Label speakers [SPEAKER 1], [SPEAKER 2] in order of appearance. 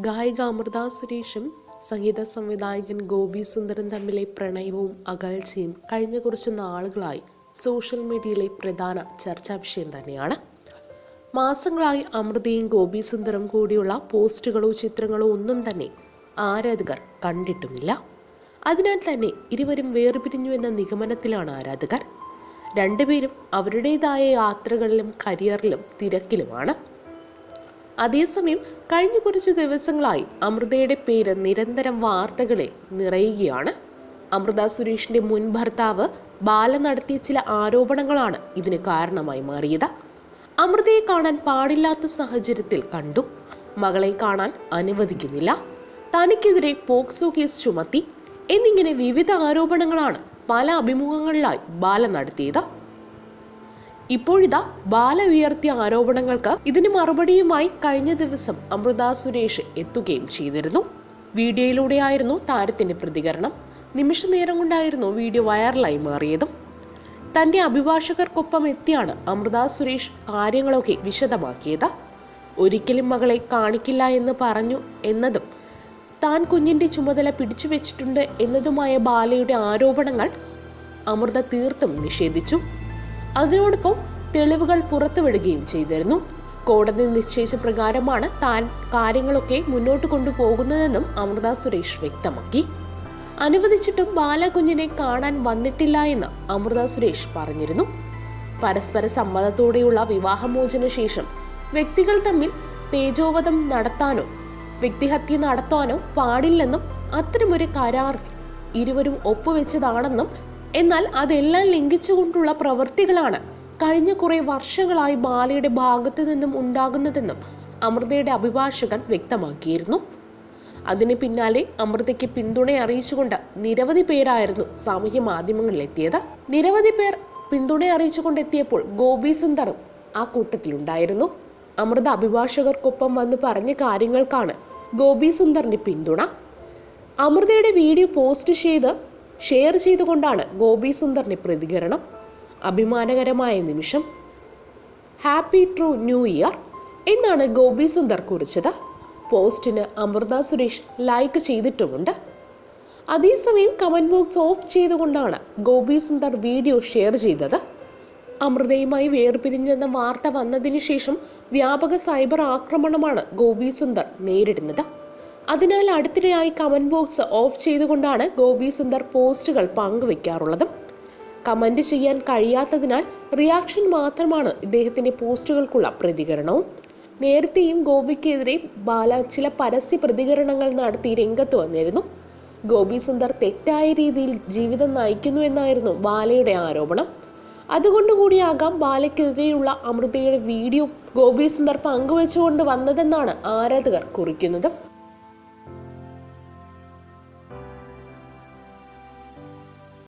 [SPEAKER 1] ഗായിക അമൃത സുരേഷും സംഗീത സംവിധായകൻ ഗോപി സുന്ദരൻ തമ്മിലെ പ്രണയവും അകൽച്ചയും കഴിഞ്ഞ കുറച്ച് നാളുകളായി സോഷ്യൽ മീഡിയയിലെ പ്രധാന ചർച്ചാ വിഷയം തന്നെയാണ്. മാസങ്ങളായി അമൃതയും ഗോപി സുന്ദരം കൂടിയുള്ള പോസ്റ്റുകളോ ചിത്രങ്ങളോ ഒന്നും തന്നെ ആരാധകർ കണ്ടിട്ടുമില്ല. അതിനാൽ തന്നെ ഇരുവരും വേർപിരിഞ്ഞു എന്ന നിഗമനത്തിലാണ് ആരാധകർ. രണ്ടുപേരും അവരുടേതായ യാത്രകളിലും കരിയറിലും തിരക്കിലുമാണ്. അതേസമയം കഴിഞ്ഞ കുറച്ച് ദിവസങ്ങളായി അമൃതയുടെ പേര് നിരന്തരം വാർത്തകളിൽ നിറയുകയാണ്. അമൃത സുരേഷിന്റെ മുൻ ഭർത്താവ് ബാല നടത്തിയ ചില ആരോപണങ്ങളാണ് ഇതിന് കാരണമായി മാറിയത്. അമൃതയെ കാണാൻ പാടില്ലാത്ത സാഹചര്യത്തിൽ കണ്ടു. മകളെ കാണാൻ അനുവദിക്കുന്നില്ല. തനിക്കെതിരെ പോക്സോ കേസ് ചുമത്തി. എന്നിങ്ങനെ വിവിധ ആരോപണങ്ങളാണ് പല അഭിമുഖങ്ങളിലായി ബാല നടത്തിയത്. ഇപ്പോഴിതാ ബാല ഉയർത്തിയ ആരോപണങ്ങൾക്ക് ഇതിന് മറുപടിയുമായി കഴിഞ്ഞ ദിവസം അമൃത സുരേഷ് എത്തുകയും ചെയ്തിരുന്നു. വീഡിയോയിലൂടെയായിരുന്നു താരത്തിന്റെ പ്രതികരണം. നിമിഷ നേരം കൊണ്ടായിരുന്നു വീഡിയോ വൈറലായി മാറിയതും. തന്റെ അഭിഭാഷകർക്കൊപ്പം എത്തിയാണ് അമൃത സുരേഷ് കാര്യങ്ങളൊക്കെ വിശദമാക്കിയത്. ഒരിക്കലും മകളെ കാണിക്കില്ല എന്ന് പറഞ്ഞു എന്നതും താൻ കുഞ്ഞിന്റെ ചുമതല പിടിച്ചു വെച്ചിട്ടുണ്ട് എന്നതുമായ ബാലയുടെ ആരോപണങ്ങൾ അമൃത തീർത്തും നിഷേധിച്ചു. അതിനോടൊപ്പം തെളിവുകൾ പുറത്തുവിടുകയും ചെയ്തിരുന്നു. കോടതി നിശ്ചയിച്ച പ്രകാരമാണ് താൻ കാര്യങ്ങളൊക്കെ മുന്നോട്ട് കൊണ്ടുപോകുന്നതെന്നും അമൃത സുരേഷ് വ്യക്തമാക്കി. അനുവദിച്ചിട്ടും ബാലകുഞ്ഞിനെ കാണാൻ വന്നിട്ടില്ല എന്ന് അമൃത സുരേഷ് പറഞ്ഞിരുന്നു. പരസ്പര സമ്മതത്തോടെയുള്ള വിവാഹമോചന ശേഷം വ്യക്തികൾ തമ്മിൽ തേജോവധം നടത്താനോ വ്യക്തിഹത്യ നടത്താനോ പാടില്ലെന്നും അത്തരമൊരു കരാർ ഇരുവരും ഒപ്പുവെച്ചതാണെന്നും എന്നാൽ അതെല്ലാം ലംഘിച്ചുകൊണ്ടുള്ള പ്രവൃത്തികളാണ് കഴിഞ്ഞ കുറെ വർഷങ്ങളായി ബാലയുടെ ഭാഗത്തു നിന്നും ഉണ്ടാകുന്നതെന്നും അമൃതയുടെ അഭിഭാഷകൻ വ്യക്തമാക്കിയിരുന്നു. അതിന് പിന്നാലെ അമൃതയ്ക്ക് പിന്തുണ അറിയിച്ചുകൊണ്ട് നിരവധി പേരായിരുന്നു സാമൂഹ്യ മാധ്യമങ്ങളിൽ എത്തിയത് നിരവധി പേർ പിന്തുണ അറിയിച്ചുകൊണ്ട് എത്തിയപ്പോൾ ഗോപി സുന്ദറും ആ കൂട്ടത്തിലുണ്ടായിരുന്നു. അമൃത അഭിഭാഷകർക്കൊപ്പം വന്ന് പറഞ്ഞ കാര്യങ്ങൾക്കാണ് ഗോപി സുന്ദറിന്റെ പിന്തുണ. അമൃതയുടെ വീഡിയോ പോസ്റ്റ് ചെയ്ത് ഷെയർ ചെയ്തുകൊണ്ടാണ് ഗോപി സുന്ദറിന്റെ പ്രതികരണം. അഭിമാനകരമായ നിമിഷം. ഹാപ്പി ട്രൂ ന്യൂ ഇയർ എന്നാണ് ഗോപി സുന്ദർ കുറിച്ചത്. പോസ്റ്റിന് അമൃത സുരേഷ് ലൈക്ക് ചെയ്തിട്ടുമുണ്ട്. അതേസമയം കമന്റ് ബോക്സ് ഓഫ് ചെയ്തുകൊണ്ടാണ് ഗോപി സുന്ദർ വീഡിയോ ഷെയർ ചെയ്തത്. അമൃതയുമായി വേർപിരിഞ്ഞെന്ന വാർത്ത വന്നതിന് ശേഷം വ്യാപക സൈബർ ആക്രമണമാണ് ഗോപി സുന്ദർ നേരിടുന്നത്. അതിനാൽ അടുത്തിടെയായി കമന്റ് ബോക്സ് ഓഫ് ചെയ്തുകൊണ്ടാണ് ഗോപി സുന്ദർ പോസ്റ്റുകൾ പങ്കുവെക്കാറുള്ളത്. കമന്റ് ചെയ്യാൻ കഴിയാത്തതിനാൽ റിയാക്ഷൻ മാത്രമാണ് ഇദ്ദേഹത്തിന്റെ പോസ്റ്റുകൾക്കുള്ള പ്രതികരണവും. നേരത്തെയും ഗോപിക്കെതിരെ ബാല ചില പരസ്യ പ്രതികരണങ്ങൾ നടത്തി രംഗത്ത് വന്നിരുന്നു. ഗോപി സുന്ദർ തെറ്റായ രീതിയിൽ ജീവിതം നയിക്കുന്നു എന്നായിരുന്നു ബാലയുടെ ആരോപണം. അതുകൊണ്ടുകൂടിയാകാം ബാലയ്ക്കെതിരെയുള്ള അമൃതയുടെ വീഡിയോ ഗോപി സുന്ദർ പങ്കുവെച്ചുകൊണ്ട് വന്നതെന്നാണ് ആരാധകർ കുറിക്കുന്നത്.